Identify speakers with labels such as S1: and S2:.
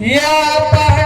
S1: या